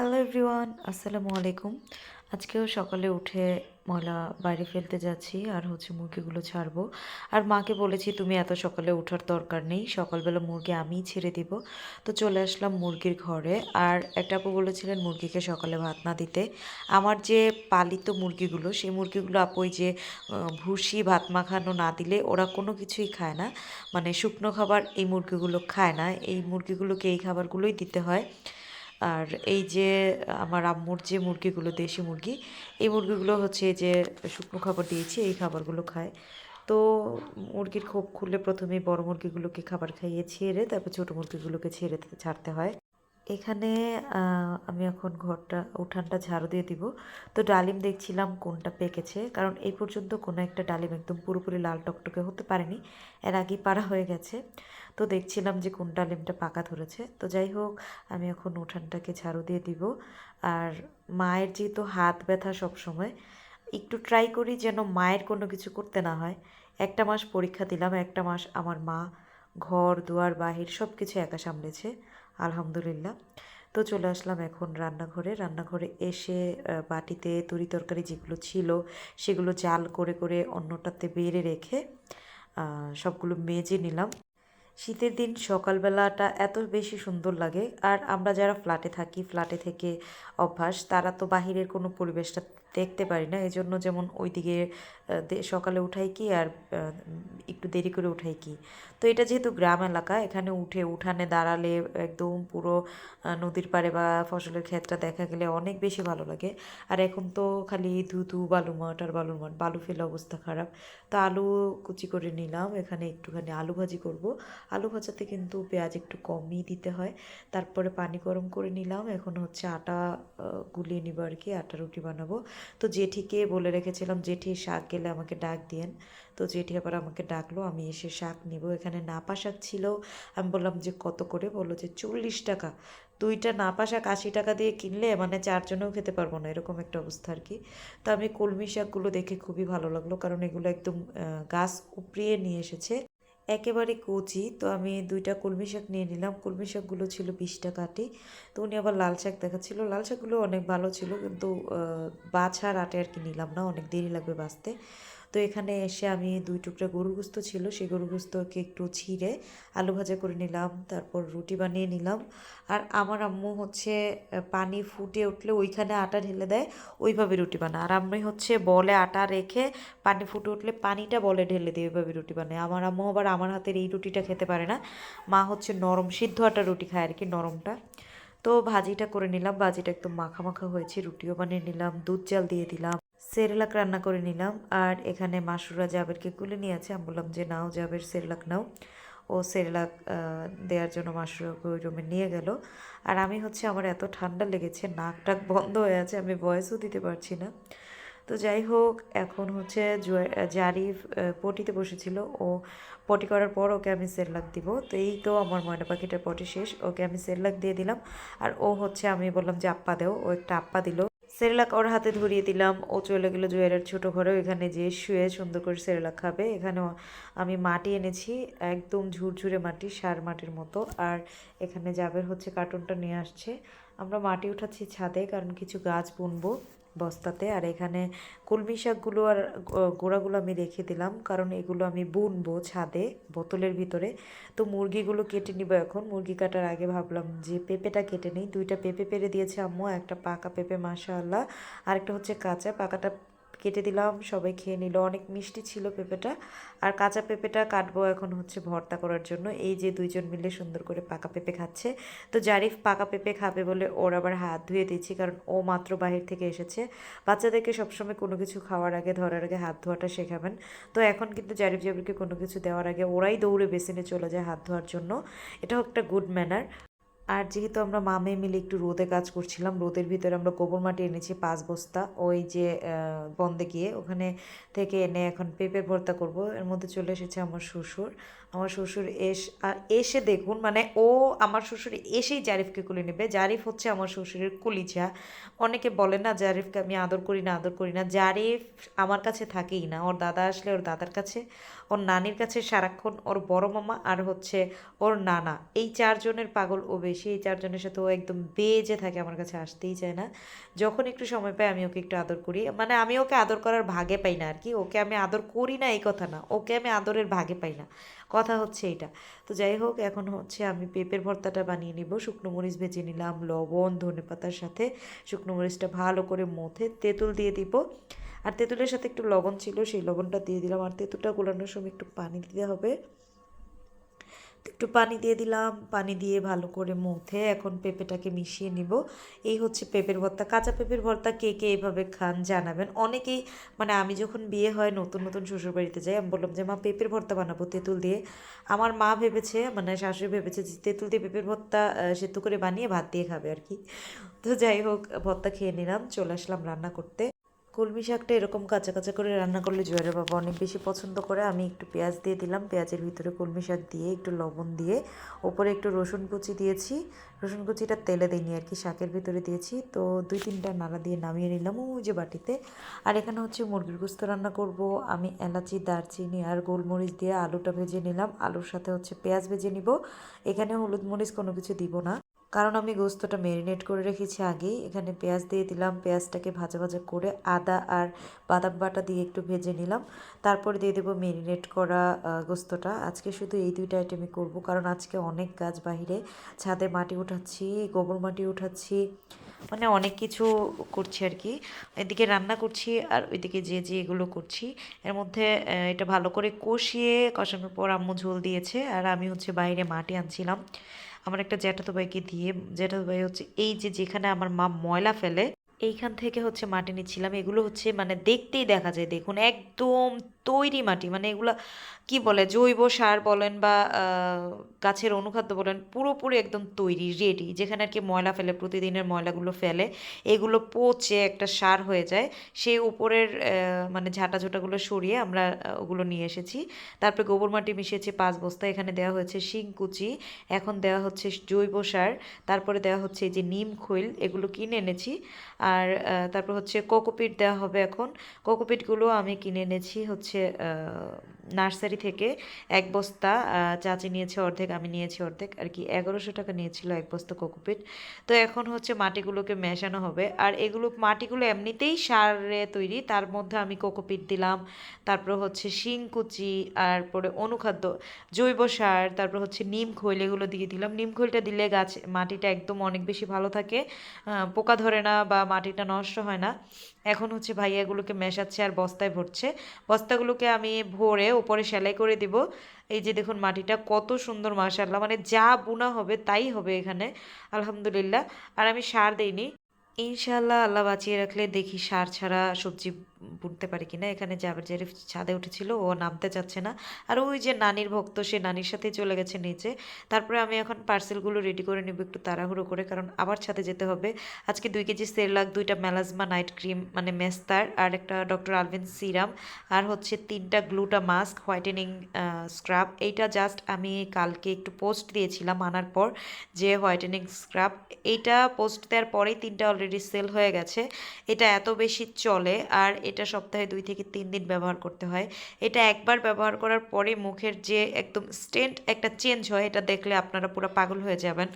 Hello everyone আসসালামু আলাইকুম আজকেও সকালে উঠে ময়লা বাইরে ফেলতে যাচ্ছি আর হচ্ছে মুরগিগুলো ছাড়বো। আর মাকে বলেছি, তুমি এত সকালে ওঠার দরকার নেই। সকালবেলা মুরগি আমিই ছেড়ে দিব। তো চলে আসলাম মুরগির ঘরে। আর একটা আপু বলেছিলেন মুরগিকে সকালে ভাত না দিতে। আমার যে পালিত মুরগিগুলো, সেই মুরগিগুলো আপু ওই যে ভুসি ভাত মাখানো না দিলে ওরা কোনো কিছুই খায় না। মানে শুকনো খাবার এই মুরগিগুলো খায় না। এই মুরগিগুলোকে এই খাবারগুলোই দিতে হয়। আর এই যে, আমার আম্মুর যে মুরগিগুলো, দেশি মুরগি, এই মুরগিগুলো হচ্ছে যে শুকনো খাবার দিয়েছি, এই খাবারগুলো খায়। তো মুরগির খোপ খুলে প্রথমে বড় মুরগিগুলোকে খাবার খাইয়ে ছেড়ে, তারপর ছোটো মুরগিগুলোকে ছেড়ে ছাড়তে হয়। এখানে আমি এখন ঘরটা, উঠানটা ঝাড়ু দিয়ে দিব। তো ডালিম দেখছিলাম কোনটা পেকেছে, কারণ এই পর্যন্ত কোনো একটা ডালিম একদম পুরোপুরি লাল টকটকে হতে পারেনি। এর আগেই পাড়া হয়ে গেছে। তো দেখছিলাম যে কোন ডালিমটা পাকা ধরেছে। তো যাই হোক, আমি এখন উঠানটাকে ঝাড়ু দিয়ে দিব। আর মায়ের যেহেতু হাত ব্যথা সব সময় একটু ট্রাই করি যেন মায়ের কোনো কিছু করতে না হয়। একটা মাস পরীক্ষা দিলাম, একটা মাস আমার মা, ঘর, দুয়ার, বাহির সব কিছু একা সামলেছে। আলহামদুলিল্লাহ। তো চলে আসলাম এখন রান্নাঘরে। রান্নাঘরে এসে বাটিতে তরি তরকারি যেগুলো ছিল, সেগুলো জাল করে করে অন্যটাতে বেড়ে রেখে সবগুলো মেজে নিলাম। শীতের দিন সকালবেলাটা এত বেশি সুন্দর লাগে। আর আমরা যারা ফ্ল্যাটে থাকি ফ্ল্যাটে থেকে অভ্যাস, তারা তো বাহিরের কোনো পরিবেশটা দেখতে পারি না। এই জন্য যেমন ওইদিকে সকালে উঠাই কি আর একটু দেরি করে উঠাই কি। তো এটা যেহেতু গ্রাম এলাকা, এখানে উঠে, উঠানে দাঁড়ালে একদম পুরো নদীর পাড়ে বা ফসলের ক্ষেতটা দেখা গেলে অনেক বেশি ভালো লাগে। আর এখন তো খালি ধুধু বালু মাঠ আর বালুর মাঠ বালু ফেলে অবস্থা খারাপ। তো আলু কুচি করে নিলাম, এখানে একটুখানি আলু ভাজি করব। আলু ভাজাতে কিন্তু পেঁয়াজ একটু কমই দিতে হয়। তারপরে পানি গরম করে নিলাম। এখন হচ্ছে আটা গুলিয়ে নিব আর কি, আটা রুটি বানাবো। তো জেঠিকে বলে রেখেছিলাম, জেঠি, শাক গেলে আমাকে ডাক দিয়েন। তো জেঠি আবার আমাকে ডাকলো, আমি এসে শাক নিব। এখানে নাপা শাক ছিল। আমি বললাম, যে কত করে? বলল, যে চল্লিশ টাকা। দুইটা নাপা শাক আশি টাকা দিয়ে কিনলে মানে চারজনেও খেতে পারব না, এরকম একটা অবস্থা আর কি। তো আমি কলমি শাকগুলো দেখে খুবই ভালো লাগল, কারণ এগুলো একদম গাছ উপড়িয়ে নিয়ে এসেছে। একেবারে কচি, তো আমি দুইটা কলমি শাক নিয়ে নিলাম। কলমি শাকগুলো ছিল বিশ টাকাটি তো উনি আবার লাল শাক দেখাচ্ছিল। লাল শাকগুলো অনেক ভালো ছিল, কিন্তু বাছার আটে আর কি নিলাম না, অনেক দেরি লাগবে বাছতে তো এখানে এসে আমি দুই টুকরা গরু গোস্ত ছিল, সেই গরু গোস্তকে একটু ছিঁড়ে আলু ভাজা করে নিলাম, তারপর রুটি বানিয়ে নিলাম। আর আমার আম্মু হচ্ছে পানি ফুটে উঠলে ওইখানে আটা ঢেলে দেয়, ওইভাবে রুটি বানায়। আর আমি হচ্ছে বলে আটা রেখে পানি ফুটে উঠলে পানিটা বলে ঢেলে দিয়ে ওইভাবে রুটি বানায়। আমার আম্মু আবার আমার হাতের এই রুটিটা খেতে পারে না। মা হচ্ছে নরম, সিদ্ধ আটা রুটি খায় আর কি, নরমটা। তো ভাজিটা করে নিলাম, ভাজিটা একদম মাখা মাখা হয়েছে, রুটিও বানিয়ে নিলাম, দুধ জাল দিয়ে দিলাম। সেরেলাক রান্না করে নিলাম। আর এখানে মাসুরা জাবেরকে কুলে নিয়ে আছে আমি বললাম যে, নাও জাবের সেরেলাক নাও। ও সেরেলাক দেওয়ার জন্য মাসুরাকে ওই রুমে নিয়ে গেল। আর আমি হচ্ছে, আমার এত ঠান্ডা লেগেছে, নাক টাক বন্ধ হয়ে আছে, আমি ভয়েসও দিতে পারছি না। তো যাই হোক, এখন হচ্ছে জারিফ পটিতে বসেছিল। ও পটি করার পর ওকে আমি সেরলাক দিব। তো এই তো আমার ময়না পাখিটার পটি শেষ। ওকে আমি সেরলাক দিয়ে দিলাম। আর ও হচ্ছে, আমি বললাম যে, আপ্পা দেও। ও একটা আপ্পা দিল। সেরেলাক ওর হাতে ধরিয়ে দিলাম। ও চলে গেলো জুয়েলের ছোট ঘরে এখানে যেয়ে শুয়ে সুন্দর করে সেরেলাক খাবে। এখানেও আমি মাটি এনেছি, একদম ঝুরঝুরে মাটি, সার মাটির মতো। আর এখানে জাবের হচ্ছে কার্টুনটা নিয়ে আসছে। আমরা মাটি উঠাচ্ছি ছাদে, কারণ কিছু গাছ বুনবো। বস্তাতে। আর এখানে কলমি শাকগুলো আর গোড়াগুলো আমি রেখে দিলাম। কারণ এগুলো আমি বুনবো ছাদে, বোতলের ভিতরে। তো মুরগিগুলো কেটে নিব এখন। মুরগি কাটার আগে ভাবলাম যে পেঁপেটা কেটে নেই। দুইটা পেঁপে পেরে দিয়েছে আম্মু, একটা পাকা পেঁপে, মাশাআল্লাহ। আর একটা হচ্ছে কাঁচা, পাকাটা কেটে দিলাম, সবাই খেয়ে নিল। অনেক মিষ্টি ছিল পেঁপেটা। আর কাঁচা পেঁপেটা কাটবো এখন হচ্ছে ভর্তা করার জন্য। এই যে দুইজন মিলে সুন্দর করে পাকা পেঁপে খাচ্ছে। তো জারিফ পাকা পেঁপে খাবে বলে ওর আবার হাত ধুয়ে দিচ্ছি কারণ ও মাত্র বাহির থেকে এসেছে। বাচ্চাদেরকে সবসময় কোনো কিছু খাওয়ার আগে, ধরার আগে হাত ধোয়াটা শেখাবেন। তো এখন কিন্তু জারিফ জাবিরকে কোনো কিছু দেওয়ার আগে ওরাই দৌড়ে বেসিনে চলে যায় হাত ধোয়ার জন্য। এটাও একটা গুড ম্যানার। আর যেহেতু আমরা মামে মিলে একটু রোদে কাজ করছিলাম, রোদের ভিতরে আমরা গোবর মাটি এনেছি পাঁচ বস্তা, ওই যে বন্দে গিয়ে। ওখানে থেকে এনে এখন পেঁপে ভর্তা করব। এর মধ্যে চলে এসেছে আমার শ্বশুর। আমার শ্বশুর এস এসে দেখুন মানে ও আমার শ্বশুর এসেই জারিফকে কুলে নেবে। জারিফ হচ্ছে আমার শ্বশুরের কুলিজা। অনেকে বলে না, জারিফকে আমি আদর করি না, আদর করি না। জারিফ আমার কাছে থাকেই না। ওর দাদা আসলে ওর দাদার কাছে, ওর নানির কাছে সারাক্ষণ ওর বড় মামা আর হচ্ছে ওর নানা। এই চারজনের পাগল ও বেশি। এই চারজনের সাথে ও একদম বেজে থাকে আমার কাছে, আসতেই চায় না। যখন একটু সময় পাই আমি ওকে একটু আদর করি। মানে আমি ওকে আদর করার ভাগে পাই না আর কি। ওকে আমি আদর করি না এই কথা না। ওকে আমি আদরের ভাগে পাই না। কথা হচ্ছে এটা। তো যাই হোক, এখন হচ্ছে আমি পেঁপের ভর্তাটা বানিয়ে নিব। শুকনো মরিচ ভেজে নিলাম, লবণ, ধনে পাতার সাথে। শুকনো মরিচটা ভালো করে মথে তেঁতুল দিয়ে দিব। আর তেঁতুলের সাথে একটু লবণ ছিল, সেই লবণটা দিয়ে দিলাম। আর তেঁতুলটা গোলানোর সময় একটু পানি দিতে হবে। একটু পানি দিয়ে দিলাম। পানি দিয়ে ভালো করে মুথে এখন পেঁপেটাকে মিশিয়ে নিব। এই হচ্ছে পেঁপের ভর্তা। কাঁচা পেঁপের ভর্তা কে কে এইভাবে খান জানাবেন। অনেকেই মানে আমি যখন বিয়ে হয়, নতুন নতুন শ্বশুর বাড়িতে যাই, আমি বললাম যে, মা, পেঁপের ভর্তা বানাবো তেঁতুল দিয়ে। আমার মা ভেবেছে মানে শাশুড়ি ভেবেছে যে, তেঁতুল দিয়ে পেঁপের ভর্তা সেদ্ধ করে বানিয়ে ভাত দিয়ে খাবে আর কি। তো যাই হোক, ভর্তা খেয়ে নিলাম, চলে আসলাম রান্না করতে। কলমি শাকটা এরকম কাঁচা কাঁচা করে রান্না করলে জয়ের বাবা অনেক বেশি পছন্দ করে। আমি একটু পেঁয়াজ দিয়ে দিলাম। পেঁয়াজের ভিতরে কলমি শাক দিয়ে, একটু লবণ দিয়ে, ওপরে একটু রসুন কুচি দিয়েছি। রসুন কুচিটা তেলে দিইনি, আর কি শাকের ভিতরে দিয়েছি। তো দুই তিনটা নাড়া দিয়ে নামিয়ে নিলাম ওই যে বাটিতে। আর এখানে হচ্ছে মুরগির গুস্ত রান্না করব। আমি এলাচি, দারচিনি আর গোলমরিচ দিয়ে আলুটা ভেজে নিলাম। আলুর সাথে হচ্ছে পেঁয়াজ ভেজে নিব। এখানে হলুদ মরিচ কোনো কিছু দিব না। কারণ আমি গোস্তটা ম্যারিনেট করে রেখেছি আগেই। এখানে পেঁয়াজ দিয়ে দিলাম, পেঁয়াজটাকে ভাজা ভাজা করে আদা আর বাদাম বাটা দিয়ে একটু ভেজে নিলাম। তারপর দিয়ে দেবো ম্যারিনেট করা গোস্তটা। আজকে শুধু এই দুইটা আইটেমই করব, কারণ আজকে অনেক গাছ বাহিরে। ছাদে মাটি উঠাচ্ছি, গোবর মাটি উঠাচ্ছি মানে অনেক কিছু করছি আর কি। এদিকে রান্না করছি আর ওইদিকে যে যে এগুলো করছি। এর মধ্যে এটা ভালো করে কষিয়ে, কষানোর পর আম্মু ঝোল দিয়েছে। আর আমি হচ্ছে বাইরে মাটি আনছিলাম। আমার একটা জ্যাঠাতো ভাইকে দিয়ে, জ্যাঠাতো ভাই হচ্ছে এই যে যেখানে আমার মা ময়লা ফেলে এইখান থেকে হচ্ছে মাটি নিচ্ছিলাম। এগুলো হচ্ছে মানে দেখতেই দেখা যায়। দেখুন, একদম তৈরি মাটি। মানে এগুলো কি বলে, জৈব সার বলেন বা গাছের অনুখাদ্য বলেন, পুরোপুরি একদম তৈরি রেডি যেখানে আর কি ময়লা ফেলে, প্রতিদিনের ময়লাগুলো ফেলে, এগুলো পচে একটা সার হয়ে যায়। সেই উপরের মানে ঝাঁটা ঝোঁটাগুলো সরিয়ে আমরা ওগুলো নিয়ে এসেছি। তারপরে গোবর মাটি মিশিয়েছি পাঁচ বস্তা। এখানে দেওয়া হয়েছে শিংকুচি। এখন দেওয়া হচ্ছে জৈব সার। তারপরে দেওয়া হচ্ছে এই যে নিম খৈল। এগুলো কিনে এনেছি। আর তারপর হচ্ছে কোকোপিট দেওয়া হবে এখন। কোকোপিটগুলো আমি কিনে এনেছি হচ্ছে নার্সারি থেকে এক বস্তা চাচি নিয়েছে অর্ধেক, আমি নিয়েছি অর্ধেক, আর কি এগারোশো টাকা নিয়েছিল এক বস্তা কোকোপিট তো এখন হচ্ছে মাটিগুলোকে মেশানো হবে। আর এগুলো, মাটিগুলো এমনিতেই সারে তৈরি, তার মধ্যে আমি কোকোপিট দিলাম। তারপর হচ্ছে শিংকুচি আর পরে অনুখাদ্য, জৈব সার, তারপর হচ্ছে নিম খৈল এগুলো দিয়ে দিলাম। নিম খৈলটা দিলে গাছ, মাটিটা একদম অনেক বেশি ভালো থাকে। পোকা ধরে না বা মাটিটা নষ্ট হয় না। এখন হচ্ছে ভাইয়াগুলোকে মেশাচ্ছে আর বস্তায় ভরছে। বস্তাগুলোকে আমি ভরে ওপরে সেলাই করে দিব। এই যে দেখুন মাটিটা কত সুন্দর মাশাল্লাহ মানে যা বোনা হবে তাই হবে এখানে, আলহামদুলিল্লাহ। আর আমি সার দিইনি। ইনশাল্লাহ আল্লাহ বাঁচিয়ে রাখলে দেখি সার ছাড়া সবজি বুনতে পারি কিনা, এখানে জাবের জারিফ ছাদে উঠেছিল, ও নামতে চাচ্ছে না। আর ওই যে নানির ভক্ত, সে নানির সাথেই চলে গেছে নিচে। তারপরে আমি এখন পার্সেলগুলো রেডি করে নেব একটু তাড়াহুড়ো করে, কারণ আবার ছাদে যেতে হবে। আজকে দুই কেজি সেরলাক, দুইটা ম্যালাজমা নাইট ক্রিম মানে মেস্তার, আর একটা ডক্টর আলভিন সিরাম আর হচ্ছে তিনটা গ্লুটা মাস্ক হোয়াইটেনিং স্ক্রাব এইটা জাস্ট আমি কালকে একটু পোস্ট দিয়েছিলাম আনার পর, যে হোয়াইটেনিং স্ক্রাব এইটা পোস্ট দেওয়ার পরেই তিনটা অলরেডি সেল হয়ে গেছে। এটা এত বেশি চলে, আর এটা সপ্তাহে দুই থেকে তিন দিন ব্যবহার করতে হয়। এটা একবার ব্যবহার করার পরে মুখের যে একদম স্টেন্ট একটা চেঞ্জ হয়, এটা দেখলে আপনারা পুরো পাগল হয়ে যাবেন।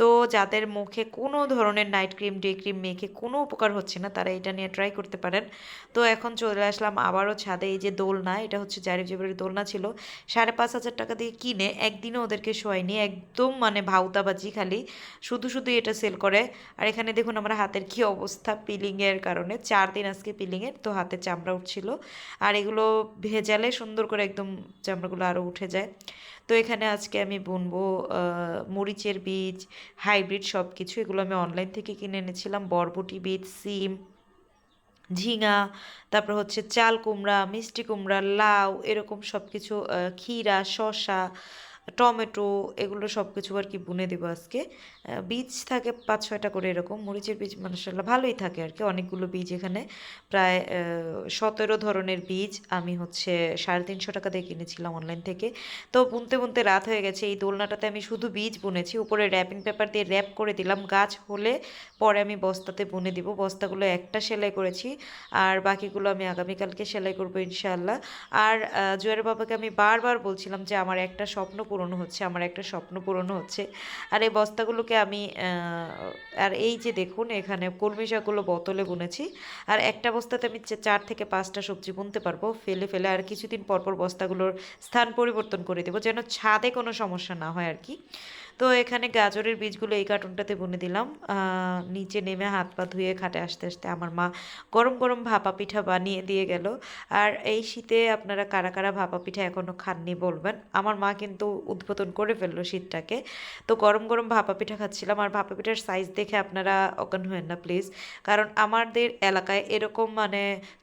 তো যাদের মুখে কোনো ধরনের নাইট ক্রিম, ডে ক্রিম মেখে কোনো উপকার হচ্ছে না, তারা এটা নিয়ে ট্রাই করতে পারেন। তো এখন চলে আসলাম আবারও ছাদে, এই যে দোলনা, এটা হচ্ছে জারিফ জেবের দোলনা ছিল। সাড়ে পাঁচ হাজার টাকা দিয়ে কিনে একদিনও ওদেরকে শোয়াইনি একদম মানে ভাউতাবাজি খালি। শুধু শুধু এটা সেল করে। আর এখানে দেখুন আমার হাতের কি অবস্থা, পিলিংয়ের কারণে, চার দিন আজকে পিলিংয়ের। তো হাতে চামড়া উঠছিল। আর এগুলো ভেজালে সুন্দর করে একদম চামড়াগুলো আরও উঠে যায়। তো এখানে আজকে আমি বুনবো মরিচের বীজ, হাইব্রিড সব কিছু এগুলো আমি অনলাইন থেকে কিনে এনেছিলাম। বরবটি বীজ, সিম, ঝিঙা, তারপর হচ্ছে চাল কুমড়া, মিষ্টি কুমড়া, লাউ, এরকম সব কিছু ক্ষীরা, শসা, টমেটো, এগুলো সব কিছু আর কি বুনে দেবো আজকে। বীজ থাকে পাঁচ ছয়টা করে এরকম, মরিচের বীজ মাসাল্লাহ ভালোই থাকে আর কি, অনেকগুলো বীজ এখানে। প্রায় সতেরো ধরনের বীজ আমি হচ্ছে সাড়ে তিনশো টাকা দিয়ে কিনেছিলাম অনলাইন থেকে। তো বুনতে বুনতে রাত হয়ে গেছে, এই দোলনাটাতে আমি শুধু বীজ বুনেছি, উপরে র্যাপিং পেপার দিয়ে র্যাপ করে দিলাম, গাছ হলে পরে আমি বস্তাতে বুনে দিব, বস্তাগুলো একটা সেলাই করেছি, আর বাকিগুলো আমি আগামীকালকে সেলাই করব ইনশাআল্লাহ। আর জুয়ের বাবাকে আমি বারবার বলছিলাম যে, আমার একটা স্বপ্ন পূরণ হচ্ছে, আমার একটা স্বপ্ন পূরণ হচ্ছে, আর এই বস্তাগুলোকে আমি আহ, আর এই যে দেখুন এখানে কলমি শাকগুলো বোতলে বুনেছি। আর একটা বস্তাতে আমি চার থেকে পাঁচটা সবজি বুনতে পারব। ফেলে ফেলে আর কিছুদিন পরপর পর বস্তাগুলোর স্থান পরিবর্তন করে দেবো যেন ছাদে কোনো সমস্যা না হয় আর কি। তো এখানে গাজরের বীজগুলো এই কার্টুনটাতে বুনে দিলাম। নিচে নেমে হাত পা ধুয়ে খাটে আসতে আসতে আমার মা গরম গরম ভাপা পিঠা বানিয়ে দিয়ে গেল। আর এই শীতে আপনারা কারা কারা ভাপা পিঠা এখনও খাননি বলবেন। আমার মা কিন্তু উদ্বোধন করে ফেলল শীতটাকে। তো গরম গরম ভাপা পিঠা খাচ্ছিলাম। আর ভাপা পিঠার সাইজ দেখে আপনারা অজ্ঞান হবেন না প্লিজ কারণ আমাদের এলাকায় এরকম মানে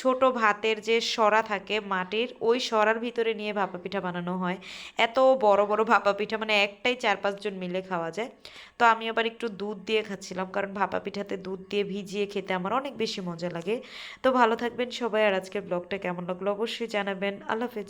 ছোট ভাতের যে সরা থাকে মাটির, ওই সরার ভিতরে নিয়ে ভাপা পিঠা বানানো হয়। এত বড় বড় ভাপা পিঠা মানে একটাই চার পাঁচজন মিলে খাওয়া যায়। তো আমি আবার একটু দুধ দিয়ে খাচ্ছিলাম, কারণ ভাপা পিঠাতে দুধ দিয়ে ভিজিয়ে খেতে আমার অনেক বেশি মজা লাগে। তো ভালো থাকবেন সবাই, আর আজকের ব্লগটা কেমন লাগল অবশ্যই জানাবেন। আল্লাহ হাফেজ।